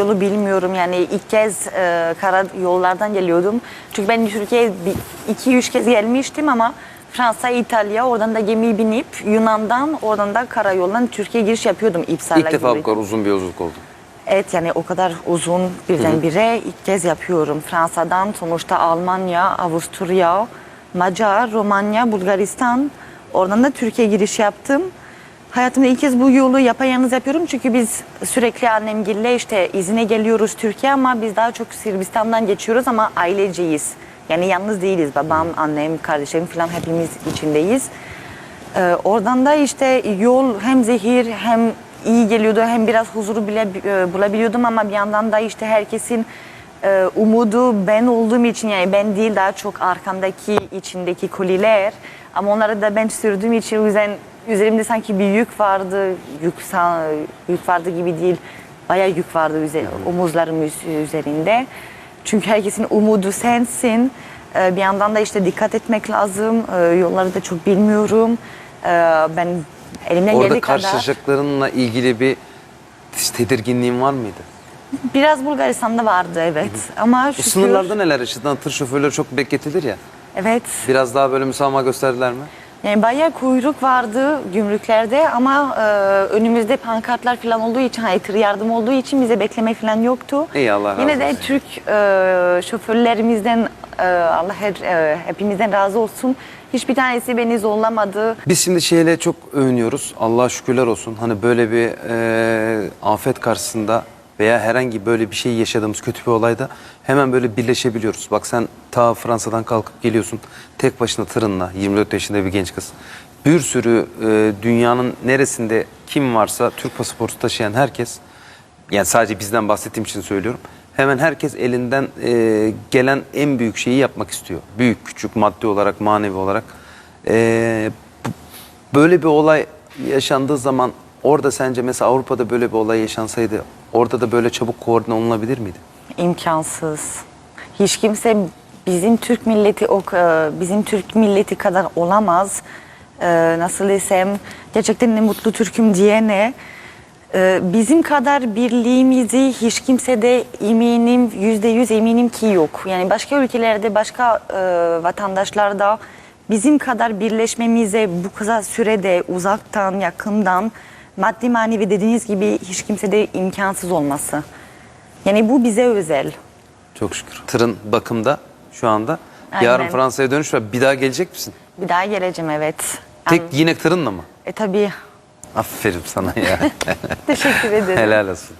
Yolu bilmiyorum yani ilk kez e, kara yollardan geliyordum. Çünkü ben Türkiye'ye bir- iki üç kez gelmiştim ama Fransa, İtalya oradan da gemiye binip Yunan'dan oradan da karayoldan Türkiye'ye giriş yapıyordum İpsal'a İlk defa gibi. bu kadar uzun bir yolculuk oldu. Evet yani o kadar uzun birdenbire ilk kez yapıyorum. Fransa'dan sonuçta Almanya, Avusturya, Macar, Romanya, Bulgaristan. Oradan da Türkiye giriş yaptım. Hayatımda ilk kez bu yolu yapayalnız yapıyorum çünkü biz sürekli annemgille işte izine geliyoruz Türkiye ama biz daha çok Sırbistan'dan geçiyoruz ama aileceyiz. Yani yalnız değiliz. Babam, annem, kardeşim falan hepimiz içindeyiz. Ee, oradan da işte yol hem zehir hem iyi geliyordu hem biraz huzuru bile e, bulabiliyordum ama bir yandan da işte herkesin e, umudu ben olduğum için yani ben değil daha çok arkamdaki içindeki koliler ama onları da ben sürdüğüm için o yüzden üzerimde sanki bir yük vardı yük, sa- yük vardı gibi değil. Bayağı yük vardı üze- omuzlarım üz- üzerinde. Çünkü herkesin umudu sensin. Ee, bir yandan da işte dikkat etmek lazım. Ee, yolları da çok bilmiyorum. Ee, ben elimden Orada geldiği kadar karşılaşacaklarınla ilgili bir tedirginliğin var mıydı? biraz Bulgaristan'da vardı evet. Ama Bu şükür sınırlarda neler? Yaşadın? Tır şoförleri çok bekletilir ya. evet. Biraz daha böyle müsamaha gösterdiler mi? Yani bayağı kuyruk vardı gümrüklerde ama e, önümüzde pankartlar falan olduğu için, hayır tır yardım olduğu için bize bekleme falan yoktu. İyi, Allah razı Yine de olsun. Türk e, şoförlerimizden e, Allah her, e, hepimizden razı olsun. Hiçbir tanesi beni zorlamadı. Biz şimdi şeyle çok övünüyoruz. Allah'a şükürler olsun. Hani böyle bir e, afet karşısında veya herhangi böyle bir şey yaşadığımız kötü bir olayda hemen böyle birleşebiliyoruz. Bak sen ta Fransa'dan kalkıp geliyorsun tek başına tırınla 24 yaşında bir genç kız. Bir sürü e, dünyanın neresinde kim varsa Türk pasaportu taşıyan herkes yani sadece bizden bahsettiğim için söylüyorum. Hemen herkes elinden e, gelen en büyük şeyi yapmak istiyor. Büyük, küçük, maddi olarak, manevi olarak. E, böyle bir olay yaşandığı zaman orada sence mesela Avrupa'da böyle bir olay yaşansaydı orada da böyle çabuk koordine olunabilir miydi? İmkansız. Hiç kimse bizim Türk milleti o e, bizim Türk milleti kadar olamaz. E, Nasıl desem gerçekten ne mutlu Türk'üm diyene. E, Bizim kadar birliğimizi hiç kimse de eminim yüzde yüz eminim ki yok. Yani başka ülkelerde başka vatandaşlarda bizim kadar birleşmemize bu kısa sürede uzaktan yakından maddi manevi dediğiniz gibi hiç kimse de imkansız olması. Yani bu bize özel. Çok şükür. Tırın bakımda şu anda. Aynen. Yarın Fransa'ya dönüş var. Bir daha gelecek misin? Bir daha geleceğim evet. Tek yine tırınla mı? E tabii. Aferin sana ya. Teşekkür ederim. Helal olsun.